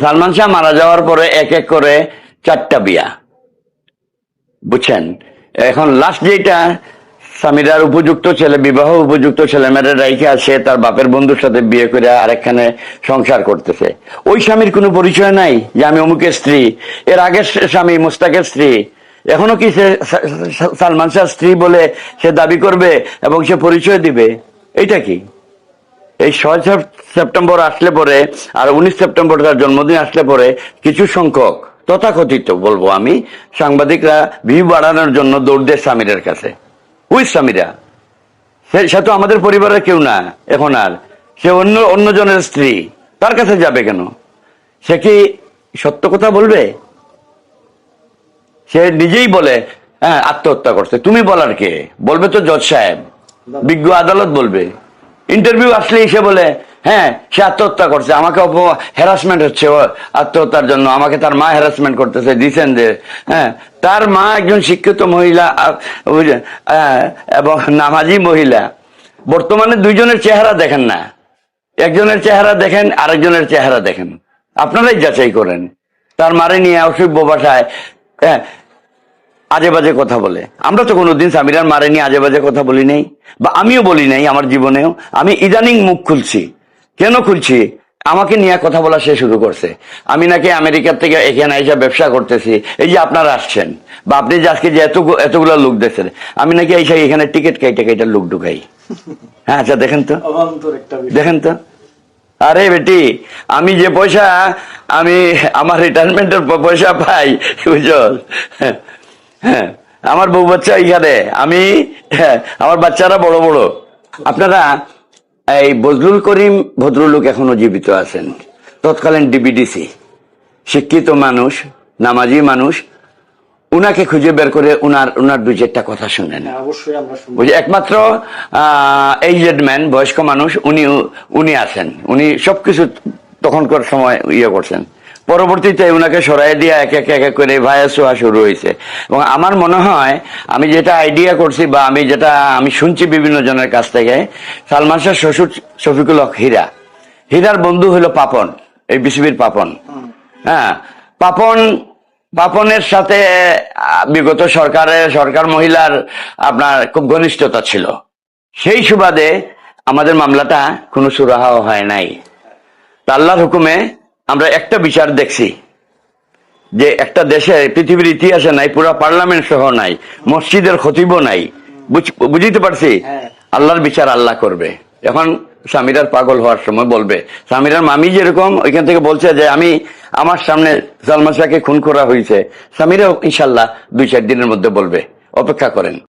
সালমান শাহ মারা যাওয়ার পরে এক এক করে চারটা বিয়া। বুঝছেন? এখন লাস্ট যেটা স্বামীরার উপযুক্ত ছেলে, বিবাহ উপযুক্ত ছেলে মেয়েরা রাইখে আছে তার বাপের বন্ধুর সাথে বিয়ে করে আরেকখানে সংসার করতেছে। ওই স্বামীর কোনো পরিচয় নাই যে আমি অমুকের স্ত্রী। এর আগের স্বামী মুস্তাকের স্ত্রী। এখনও কি সা- সালমান শাহ স্ত্রী বলে সে দাবি করবে এবং সে পরিচয় দিবে? এইটা কি? এই ছয় সেপ- সেপ্টেম্বর আসলে পরে আর উনিশ সেপ্টেম্বর তার জন্মদিন আসলে পরে কিছু সংখ্যক তথাকথিত বলব আমি, সাংবাদিকরা ভিউ বাড়ানোর জন্য দৌড় দেয় স্বামীরের কাছে। ওই স্বামীরা সে তো আমাদের পরিবারের কেউ না, এখন আর। সে অন্য অন্যজনের স্ত্রী। তার কাছে যাবে কেন? সে কি সত্য কথা বলবে? সে নিজেই বলে হ্যাঁ আত্মহত্যা করছে। তুমি বলার কে? বলবে তো জজ সাহেব। বিজ্ঞ আদালত বলবে। ইন্টারভিউ আসলে সে বলে হ্যাঁ সে আত্মহত্যা করছে। আমাকে হ্যারাসমেন্ট হচ্ছে আত্মহত্যার জন্য। আমাকে তার মা হ্যারাসমেন্ট করতেছে দিচ্ছেন হ্যাঁ তার মা একজন শিক্ষিত মহিলা এবং নামাজি মহিলা। বর্তমানে দুইজনের চেহারা দেখেন না। একজনের চেহারা দেখেন আরেকজনের চেহারা দেখেন। আপনারাই যাচাই করেন। তার মারে নিয়ে অসভ্য ভাষায় হ্যাঁ, আজে বাজে কথা বলে। আমরা তো কোনোদিন সামিরার মারে নিয়ে আজে বাজে কথা বলি নাই বা আমিও বলি নাই আমার জীবনেও। আমি ইদানিং মুখ খুলছি। কেন খুলছি? আমাকে নিয়ে কথা বলা সে শুরু করছে। আমি নাকি আমেরিকার থেকে এখানে এসে ব্যবসা করতেছি। এই যে আপনারা আসছেন বা আপনি যে আজকে যে এত এতগুলো লোক দেখছেন আমি নাকি এসে এখানে টিকিট কেটে কেটে লোক ঢুকাই। হ্যাঁ আচ্ছা দেখেন তো। দেখেন তো। আরে বেটি আমি যে পয়সা আমি আমার রিটায়ারমেন্টের পয়সা পাই বুঝছ হ্যাঁ আমার বউ বাচ্চা এখানে। আমি হ্যাঁ, আমার বাচ্চারা বড় বড়। আপনারা এই বজলুল করিম ভদ্রলোক এখনও জীবিত আছেন। তৎকালীন ডিবিডিসি। শিক্ষিত মানুষ নামাজি মানুষ। উনাকে খুঁজে বের করে উনার উনার দুই চারটা কথা শুনেন। হ্যাঁ, অবশ্যই বুঝে একমাত্র এইজেড ম্যান বয়স্ক মানুষ উনি উনি আছেন। উনি সবকিছু তখনকার সময় ইয়ে করছেন। পরবর্তীতে ওনাকে সরাই দিয়ে এক এক এক এক করে ভাইরাস হওয়া শুরু হয়েছে এবং আমার মনে হয়, আমি যেটা আইডিয়া করছি বা আমি যেটা আমি শুনছি বিভিন্ন জনের কাছ থেকে, সালমান শাহ শ্বশুর শফিকুল হক হীরা। হীরার বন্ধু হলো পাপন, এই বিসিবির পাপন। হ্যাঁ পাপন, পাপনের সাথে বিগত সরকারের সরকার মহিলার আপনার খুব ঘনিষ্ঠতা ছিল। সেই সুবাদে আমাদের মামলাটা কোনো সুরাহাও হয় নাই। আল্লাহর হুকুমে আমরা একটা বিচার দেখছি যে একটা দেশে পৃথিবীর ইতিহাসে নাই পুরা পার্লামেন্ট সহ নাই মসজিদের খতিবও নাই। বুঝিতে পারছি? হ্যাঁ। আল্লাহর বিচার আল্লাহ করবে। এখন স্বামীরার পাগল হওয়ার সময় বলবে। স্বামীরার মামি যেরকম ওইখান থেকে বলছে যে আমি আমার সামনে সালমান শাহকে খুন করা হয়েছে। স্বামীরাও ইনশাল্লাহ দুই চার দিনের মধ্যে বলবে। অপেক্ষা করেন।